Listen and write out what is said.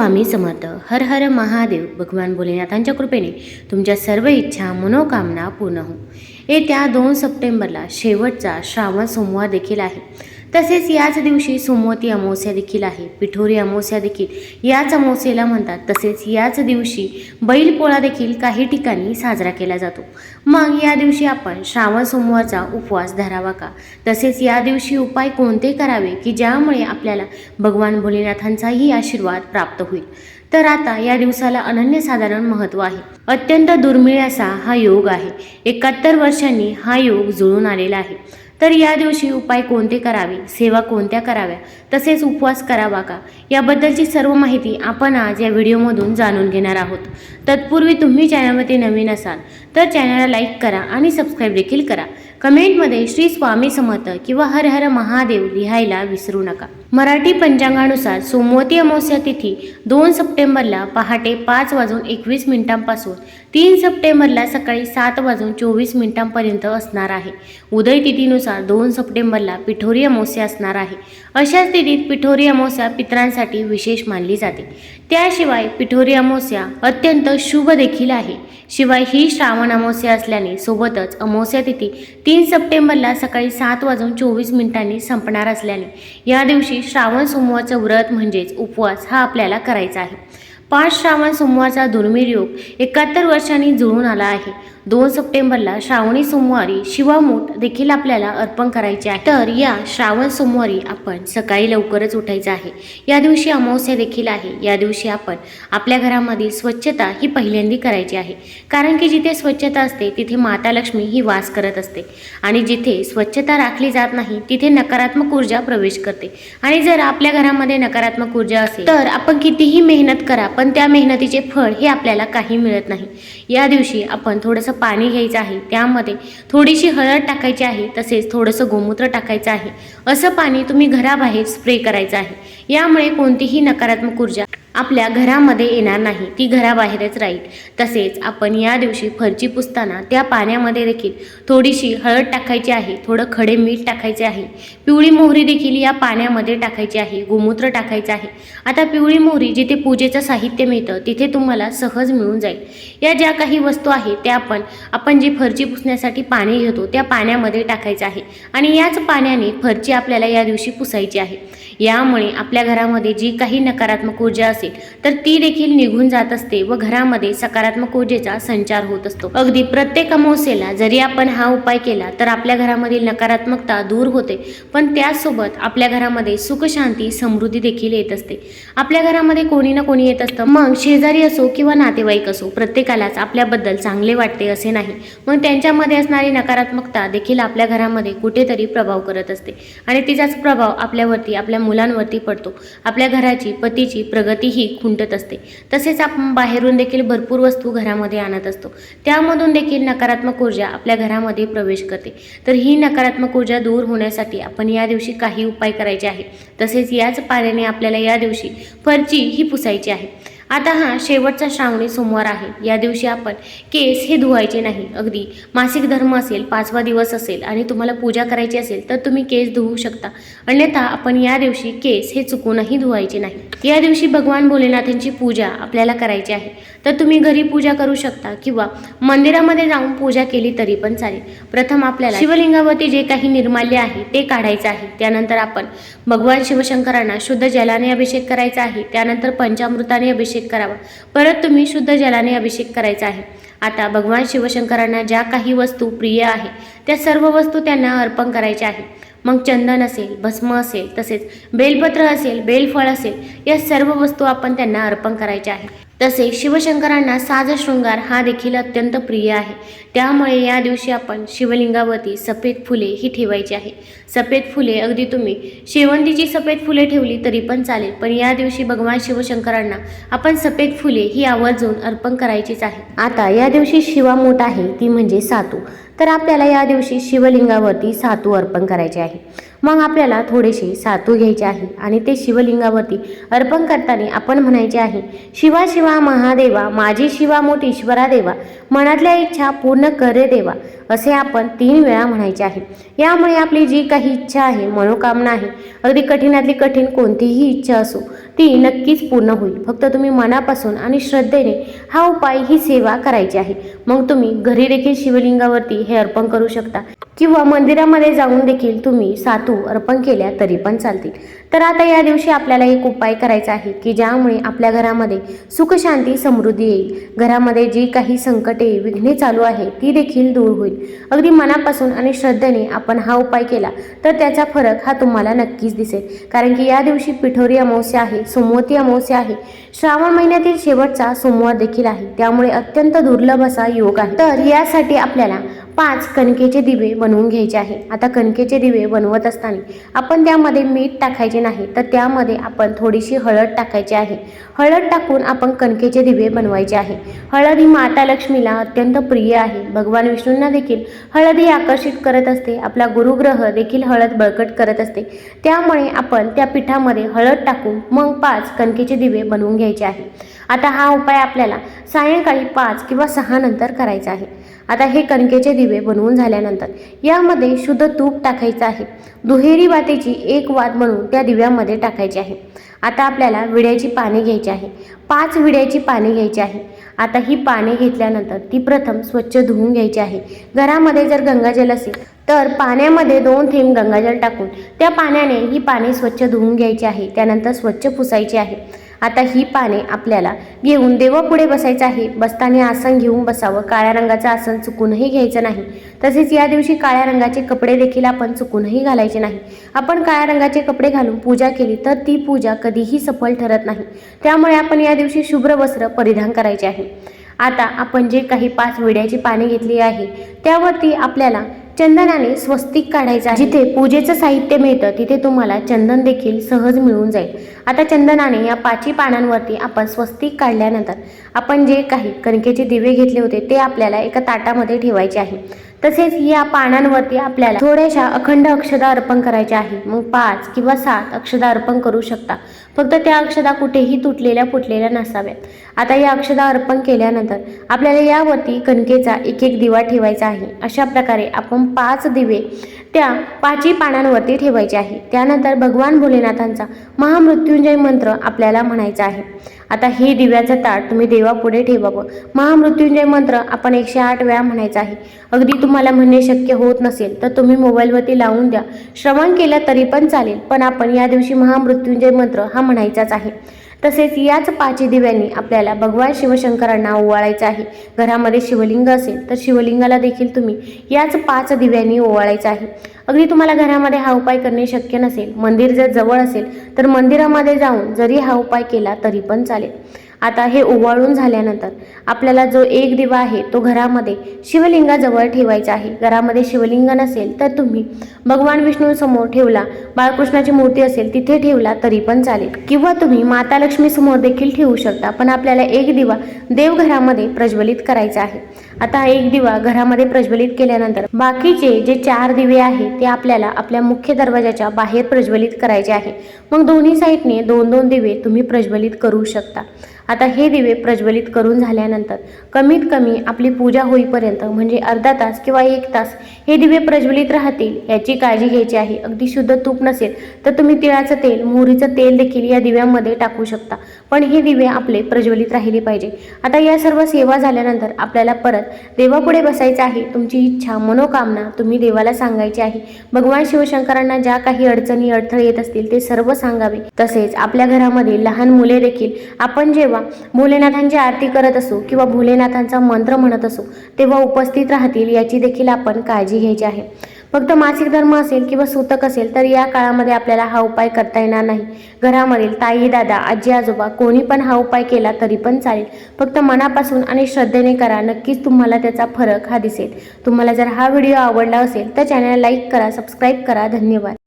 स्वामी समर्थ. हर हर महादेव भगवान भोलेनाथांच्या कृपेने तुमच्या सर्व इच्छा मनोकामना पूर्ण हो. येत्या दोन सप्टेंबरला शेवटचा श्रावण सोमवार देखील आहे. तसेच याच दिवशी सोमवती अमावस्या देखील आहे. पिठोरी अमावस्या देखील याच अमावस्येला म्हणतात. तसेच याच दिवशी बैलपोळा देखील काही ठिकाणी साजरा केला जातो. मग या दिवशी आपण श्रावण सोमवारचा उपवास धरावा का? तसेच या दिवशी उपाय कोणते करावे की ज्यामुळे आपल्याला भगवान भोलेनाथांचाही आशीर्वाद प्राप्त होईल? तर आता या दिवसाला अनन्यसाधारण महत्त्व आहे. अत्यंत दुर्मिळ असा हा योग आहे. एकाहत्तर वर्षांनी हा योग जुळून आलेला आहे. तर या दिवशी उपाय कोणते करावे? सेवा कोणत्या कराव्या? तसेच उपवास करावा का? याबद्दलची सर्व माहिती आपण आज या व्हिडिओमधून जाणून घेणार आहोत. तत्पूर्वी तुम्ही चॅनलवरती नवीन असाल तर चॅनलला लाईक करा आणि सबस्क्राईब देखील करा. कमेंटमध्ये श्री स्वामी समर्थ किंवा हर हर महादेव लिहायला विसरू नका. मराठी पंचांगानुसार सोमवती अमावस्या तिथी दोन सप्टेंबरला पहाटे पाच वाजून एकवीस मिनिटांपासून तीन सप्टेंबरला सकाळी सात वाजून चोवीस मिनिटांपर्यंत असणार आहे. उदय तिथीनुसार दोन सप्टेंबरला पिठोरी अमावस्या असणार आहे. अशा स्थितीत पिठोरी अमावस्या पितरांसाठी विशेष मानली जाते. त्याशिवाय पिठोरी अमावस्या अत्यंत शुभ देखील आहे. शिवाय ही श्रावण अमावस्या असल्याने सोबतच अमावस्या तिथी तीन सप्टेंबरला सकाळी सात वाजून चोवीस मिनिटांनी संपणार असल्याने या दिवशी श्रावण सोमवारचं व्रत म्हणजेच उपवास हा आपल्याला करायचा आहे. पाच श्रावण सोमवारचा दुर्मिळ योग एकाहत्तर वर्षांनी जुळून आला आहे. दोन सप्टेंबरला श्रावणी सोमवारी शिवामूठ देखील आपल्याला अर्पण करायचे आहे. तर या श्रावण सोमवारी आपण सकाळी लवकरच उठायचं आहे. या दिवशी अमावस्या देखील आहे. या दिवशी आपण आपल्या घरामधील स्वच्छता ही पहिल्यांदी करायची आहे. कारण की जिथे स्वच्छता असते तिथे माता लक्ष्मी ही वास करत असते. आणि जिथे स्वच्छता राखली जात नाही तिथे नकारात्मक ऊर्जा प्रवेश करते. आणि जर आपल्या घरामध्ये नकारात्मक ऊर्जा असेल तर आपण कितीही मेहनत करा पण त्या मेहनतीचे फळ हे आपल्याला काही मिळत नाही. या दिवशी आपण थोडंसं पाणी घ्यायचं आहे. त्यामध्ये थोडीशी हळद टाकायची आहे तसेच थोडंसं गोमूत्र टाकायचं आहे. असं पाणी तुम्ही घराबाहेर स्प्रे करायचं आहे. यामुळे कोणतीही नकारात्मक ऊर्जा आपल्या घरामध्ये येणार नाही. ती घराबाहेरच राहील. तसेच आपण या दिवशी फरची पुसताना त्या पाण्यामध्ये देखील थोडीशी हळद टाकायची आहे. थोडं खडे मीठ टाकायचे आहे. पिवळी मोहरी देखील या पाण्यामध्ये टाकायची आहे. गोमूत्र टाकायचं आहे. आता पिवळी मोहरी जिथे पूजेचं साहित्य मिळतं तिथे तुम्हाला सहज मिळून जाईल. या ज्या काही वस्तू आहेत त्या आपण आपण जी फरची पुसण्यासाठी पाणी घेतो त्या पाण्यामध्ये टाकायचं आहे. आणि याच पाण्याने फरची आपल्याला या दिवशी पुसायची आहे. यामुळे आपल्या घरामध्ये जी काही नकारात्मक ऊर्जा असेल. तर ती देखील निघून जात असते व घरामध्ये सकारात्मक ऊर्जेचा संचार होत असतो. अगदी प्रत्येक अमावस्येला जरी आपण हा उपाय केला तर आपल्या घरामधील नकारात्मकता दूर होते. पण त्याचसोबत आपल्या घरामध्ये सुख शांती समृद्धी देखील येत असते. आपल्या घरामध्ये कोणी ना कोणी येत असतं. मग शेजारी असो किंवा नातेवाईक असो प्रत्येकालाच आपल्याबद्दल चांगले वाटते असे नाही. मग त्यांच्यामध्ये असणारी नकारात्मकता देखील आपल्या घरामध्ये कुठेतरी प्रभाव करत असते. आणि तिचाच प्रभाव आपल्यावरती आपल्या मुलांवरती पडतो. आपल्या घराची पतीची प्रगती ही खुंटत असते. तसेच आपण बाहेरून देखील भरपूर वस्तू घरामध्ये आणत असतो. त्यामधून देखील नकारात्मक ऊर्जा आपल्या घरामध्ये प्रवेश करते. तर ही नकारात्मक ऊर्जा दूर होण्यासाठी आपण या दिवशी काही उपाय करायचे आहे तसेच याच पाण्याने आपल्याला या दिवशी फरची ही पुसायची आहे. आता हा शेवटचा श्रावणी सोमवार आहे. या दिवशी आपण केस हे धुवायचे नाही. अगदी मासिक धर्म असेल पाचवा दिवस असेल आणि तुम्हाला पूजा करायची असेल तर तुम्ही केस धुवू शकता. अन्यथा आपण या दिवशी केस हे चुकूनही धुवायचे नाही. या दिवशी भगवान भोलेनाथांची पूजा आपल्याला करायची आहे. तर तुम्ही घरी पूजा करू शकता किंवा मंदिरामध्ये जाऊन पूजा केली तरी पण चालेल. प्रथम आपल्याला शिवलिंगावरती जे काही निर्माल्य आहे ते काढायचं आहे. त्यानंतर आपण भगवान शिवशंकरांना शुद्ध जलाने अभिषेक करायचा आहे. त्यानंतर पंचामृताने अभिषेक करावा. परत तुम्ही शुद्ध जलाने अभिषेक करायचा आहे. आता भगवान शिवशंकरांना ज्या काही वस्तू प्रिय आहे त्या सर्व वस्तू त्यांना अर्पण करायच्या आहे. मग चंदन असेल भस्म असेल तसेच बेलपत्र असेल बेलफळ असेल या सर्व वस्तू आपण त्यांना अर्पण करायच्या आहे. तसेच शिवशंकरांना साज शृंगार हा देखील अत्यंत प्रिय आहे. त्यामुळे या दिवशी आपण शिवलिंगावरती सफेद फुले ही ठेवायची आहे. सफेद फुले अगदी तुम्ही शेवंतीची सफेद फुले ठेवली तरी पण चालेल पण या दिवशी भगवान शिवशंकरांना आपण सफेद फुले ही आवर्जून अर्पण करायचीच आहे. आता या दिवशी शिवा मोठ आहे ती म्हणजे सातू. तर आपल्याला या दिवशी शिवलिंगावरती सातू अर्पण करायचे आहे. मग आपल्याला थोडेसे सातू घ्यायचे आहे आणि ते शिवलिंगावरती अर्पण करताना आपण म्हणायचे आहे शिवा शिवा महादेवा माझी शिवा मोठ ईश्वरा देवा मनातल्या इच्छा पूर्ण करे देवा असे आपण तीन वेळा म्हणायचे आहे. यामुळे आपली जी काही इच्छा आहे मनोकामना आहे अगदी कठीणातली कठीण कोणतीही इच्छा असो ती नक्कीच पूर्ण होईल. फक्त तुम्ही मनापासून आणि श्रद्धेने हा उपाय ही सेवा करायची आहे. मग तुम्ही घरी देखील शिवलिंगावरती हे अर्पण करू शकता. किंवा मंदिरामध्ये जाऊन देखील तुम्ही सातू अर्पण केल्या तरी पण चालतील. तर आता या दिवशी आपल्याला एक उपाय करायचा आहे की ज्यामुळे आपल्या घरामध्ये सुखशांती समृद्धी येईल. घरामध्ये जी काही संकटे विघ्ने चालू आहे ती देखील दूर होईल. अगदी मनापासून आणि श्रद्धेने आपण हा उपाय केला तर त्याचा फरक हा तुम्हाला नक्कीच दिसेल. कारण की या दिवशी पिठोरी अमावस्या आहे सोमवती अमावस्या आहे. श्रावण महिन्यातील शेवटचा सोमवार देखील आहे. त्यामुळे अत्यंत दुर्लभ असा योग आहे. तर यासाठी आपल्याला पाच कणकेचे दिवे बनवून घ्यायचे आहे. आता कणकेचे दिवे बनवत असताना आपण त्यामध्ये मीठ टाकायचे नाही तर त्यामध्ये आपण थोडीशी हळद टाकायची आहे. हळद टाकून आपण कणकेचे दिवे बनवायचे आहे. हळद ही माता लक्ष्मीला अत्यंत प्रिय आहे. भगवान विष्णूंना देखील हळद ही आकर्षित करत असते. आपला गुरुग्रह देखील हळद बळकट करत असते. त्यामुळे आपण त्या पिठामध्ये हळद टाकून मग पाच कणकेचे दिवे बनवून घ्यायचे आहे. आता हा उपाय आपल्याला सायंकाळी पाच किंवा सहा नंतर करायचा आहे. आता हे कणकेचे दिवे बनवून झाल्यानंतर यामध्ये शुद्ध तूप टाकायचं आहे. दुहेरी वातेची एक वात बनवून त्या दिव्यामध्ये टाकायची आहे. आता आपल्याला विड्याची पाने घ्यायची आहे. पाच विड्याची पाने घ्यायची आहे. आता ही पाने घेतल्यानंतर ती प्रथम स्वच्छ धुवून घ्यायची आहे. घरामध्ये जर गंगाजल असेल तर पाण्यामध्ये दोन थेंब गंगाजल टाकून त्या पाण्याने ही पाने स्वच्छ धुवून घ्यायची आहे. त्यानंतर स्वच्छ पुसायची आहे. आता ही पाने आपल्याला घेऊन देवापुढे बसायचं आहे. बसताना आसन घेऊन बसावं. काळ्या रंगाचं आसन चुकूनही घ्यायचं नाही. तसेच या दिवशी काळ्या रंगाचे कपडे देखील आपण चुकूनही घालायचे नाही. आपण काळ्या रंगाचे कपडे घालून पूजा केली तर ती पूजा कधीही सफल ठरत नाही. त्यामुळे आपण या दिवशी शुभ्र वस्त्र परिधान करायचे आहे. आता आपण जे काही पाच विड्याची पाने घेतली आहे त्यावरती आपल्याला चंदनाने स्वस्तिक काढायचा जिथे पूजेचं साहित्य मिळतं तिथे तुम्हाला चंदन देखील सहज मिळून जाईल. आता चंदनाने या पाची पानांवरती आपण स्वस्तिक काढल्यानंतर आपण जे काही कणकेचे दिवे घेतले होते ते आपल्याला एका ताटामध्ये ठेवायचे आहे. तसेच या पानांवरती आपल्याला थोड्याशा अखंड अक्षदा अर्पण करायच्या आहे. मग पाच किंवा सात अक्षदा अर्पण करू शकता. फक्त त्या अक्षदा कुठेही तुटलेल्या फुटलेल्या नसाव्यात. आता या अक्षदा अर्पण केल्यानंतर आपल्याला यावरती कणकेचा एक एक दिवा ठेवायचा आहे. अशा प्रकारे आपण पाच दिवे त्या पाचही पानांवरती ठेवायचे आहे. त्यानंतर भगवान भोलेनाथांचा महामृत्युंजय मंत्र आपल्याला म्हणायचा आहे. आता हे दिव्याचं ताट तुम्ही देवापुढे ठेवावं. महामृत्युंजय मंत्र आपण एकशे आठ वेळा म्हणायचा आहे. अगदी तुम्हाला म्हणणे शक्य होत नसेल तर तुम्ही मोबाईलवरती लावून द्या. श्रवण केलं तरी पण चालेल पण आपण या दिवशी महामृत्युंजय मंत्र हा म्हणायचाच आहे. तसेच याच पाची दिव्यांनी आपल्याला भगवान शिवशंकरांना ओवाळायचं आहे. घरामध्ये शिवलिंग असेल तर शिवलिंगाला देखील तुम्ही याच पाच दिव्यांनी ओवाळायचं आहे. अगदी तुम्हाला घरामध्ये हा उपाय करणे शक्य नसेल मंदिर जर जवळ असेल तर मंदिरामध्ये जाऊन जरी हा उपाय केला तरी पण चालेल. आता हे ओवाळून झाल्यानंतर आपल्याला जो एक दिवा आहे तो घरामध्ये शिवलिंगाजवळ ठेवायचा आहे. घरामध्ये शिवलिंग नसेल तर तुम्ही भगवान विष्णूसमोर ठेवला बाळकृष्णाची मूर्ती असेल तिथे ठेवला तरी पण चालेल. किंवा तुम्ही माता लक्ष्मीसमोर देखील ठेवू शकता पण आपल्याला एक दिवा देवघरामध्ये प्रज्वलित करायचा आहे. आता एक दिवा घरामध्ये प्रज्वलित केल्यानंतर बाकीचे जे चार दिवे आहेत ते आपल्याला आपल्या मुख्य दरवाजाच्या बाहेर प्रज्वलित करायचे आहे. मग दोन्ही साईडने दोन दोन दिवे तुम्ही प्रज्वलित करू शकता. आता हे दिवे प्रज्वलित करून झाल्यानंतर कमीत कमी आपली पूजा होईपर्यंत म्हणजे अर्धा तास किंवा एक तास हे दिवे प्रज्वलित राहतील याची काळजी घ्यायची आहे. अगदी शुद्ध तूप नसेल तर तुम्ही तिळाचं तेल मोहरीचं तेल देखील या दिव्यांमध्ये टाकू शकता. पण हे दिवे आपले प्रज्वलित राहिले पाहिजे. आता या सर्व सेवा झाल्यानंतर आपल्याला परत देवापुढे बसायचं आहे तुमची इच्छा मनोकामना तुम्ही देवाला सांगायची आहे. भगवान शिवशंकरांना ज्या काही अडचणी अडथळे येत असतील ते सर्व सांगावे. तसेच आपल्या घरामध्ये लहान मुले देखील आपण जेव्हा जेव्हा भोलेनाथांची आरती करत असो किंवा भोलेनाथांचा मंत्र म्हणत असो तेव्हा उपस्थित राहतील याची देखील आपण काळजी घ्यायची आहे. फक्त मासिक धर्म असेल किंवा सूतक असेल तर या काळामध्ये आपल्याला हा उपाय करता येणार नाही. घरामधील ताई दादा आजी आजोबा कोणी पण हा उपाय केला तरी पण चालेल. फक्त मनापासून आणि श्रद्धेने करा नक्कीच तुम्हाला त्याचा फरक हा दिसेल. तुम्हाला जर हा व्हिडिओ आवडला असेल तर चॅनल लाईक करा सबस्क्राईब करा. धन्यवाद.